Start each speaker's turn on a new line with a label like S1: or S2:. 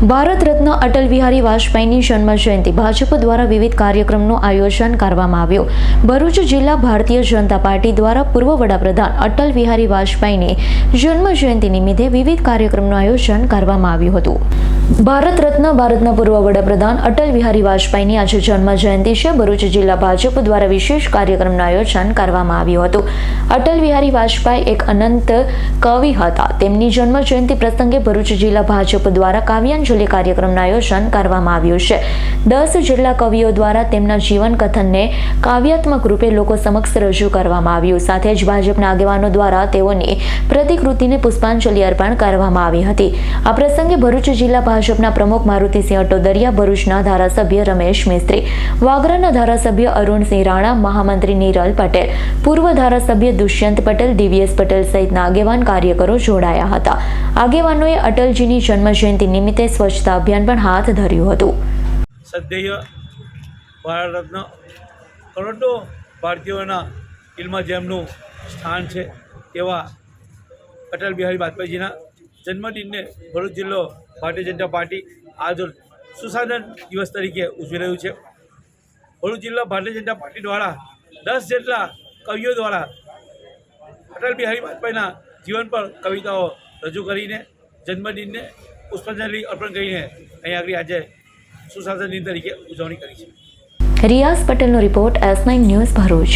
S1: ભારત રત્ન અટલ બિહારી વાજપેયીની જન્મ જયંતિ ભાજપ દ્વારા વિવિધ કાર્યક્રમનું આયોજન કરવામાં આવ્યું. ભરૂચ જિલ્લા ભારતીય જનતા પાર્ટી દ્વારા પૂર્વ વડાપ્રધાન અટલ બિહારી વાજપેયીની જન્મ જયંતિ નિમિત્તે વિવિધ કાર્યક્રમનું આયોજન કરવામાં આવ્યું હતું. ભારત રત્ન, ભારતના પૂર્વ વડાપ્રધાન અટલ બિહારી વાજપેયીની આજે જન્મ જયંતિ છે. ભરૂચ જિલ્લા ભાજપ દ્વારા વિશેષ કાર્યક્રમનું આયોજન કરવામાં આવ્યું હતું. અટલ બિહારી વાજપેયી એક અનંત કવિ હતા. તેમની જન્મ જયંતિ પ્રસંગે ભરૂચ જિલ્લા ભાજપ દ્વારા કાવ્યાંજલિ કાર્યક્રમનું આયોજન કરવામાં આવ્યું છે. દસ જેટલા કવિઓ દ્વારા તેમના જીવન કથનને કાવ્યાત્મક રૂપે લોકો સમક્ષ રજૂ કરવામાં આવ્યું. સાથે જ ભાજપના આગેવાનો દ્વારા તેઓની પ્રતિકૃતિને પુષ્પાંજલિ અર્પણ કરવામાં આવી હતી. આ પ્રસંગે ભરૂચ જિલ્લા ભાજપના પ્રમુખ મારુતિસિંહ અટોદરિયા, ભરૂચના ધારાસભ્ય રમેશ મિસ્ત્રી, વાગરાના ધારાસભ્ય અરુણસિંહ રાણા, મહામંત્રી નીરલ પટેલ, પૂર્વ ધારાસભ્ય દુષ્યંત પટેલ, ડીવીએસ પટેલ સહિતના આગેવાન કાર્યકરો જોડાયા હતા. આગેવાનોએ અટલજીની જન્મજયંતિ નિમિત્તે સ્વચ્છતા અભિયાન પણ હાથ ધર્યું હતું.
S2: સદ્ય ભારતના કરોડો ભારતીયોના દિલમાં જેમનું સ્થાન છે તેવા અટલ બિહારી વાજપેયીજીના જન્મદિનને ભરૂચ જિલ્લો ભારતીય જનતા પાર્ટી આજ સુશાસન દિવસ તરીકે ઉજવી રહ્યું છે. ભરૂચ જિલ્લા ભારતીય જનતા પાર્ટી દ્વારા દસ જેટલા કવિઓ દ્વારા અટલ બિહારી વાજપેયીના જીવન પર કવિતાઓ રજૂ કરીને જન્મદિનને પુષ્પાંજલિ અર્પણ કરીને અહીંયા આગળ આજે સુશાસન દિન તરીકે ઉજવણી કરી છે.
S1: રિયાઝ પટેલનો report S nine news Bharuch.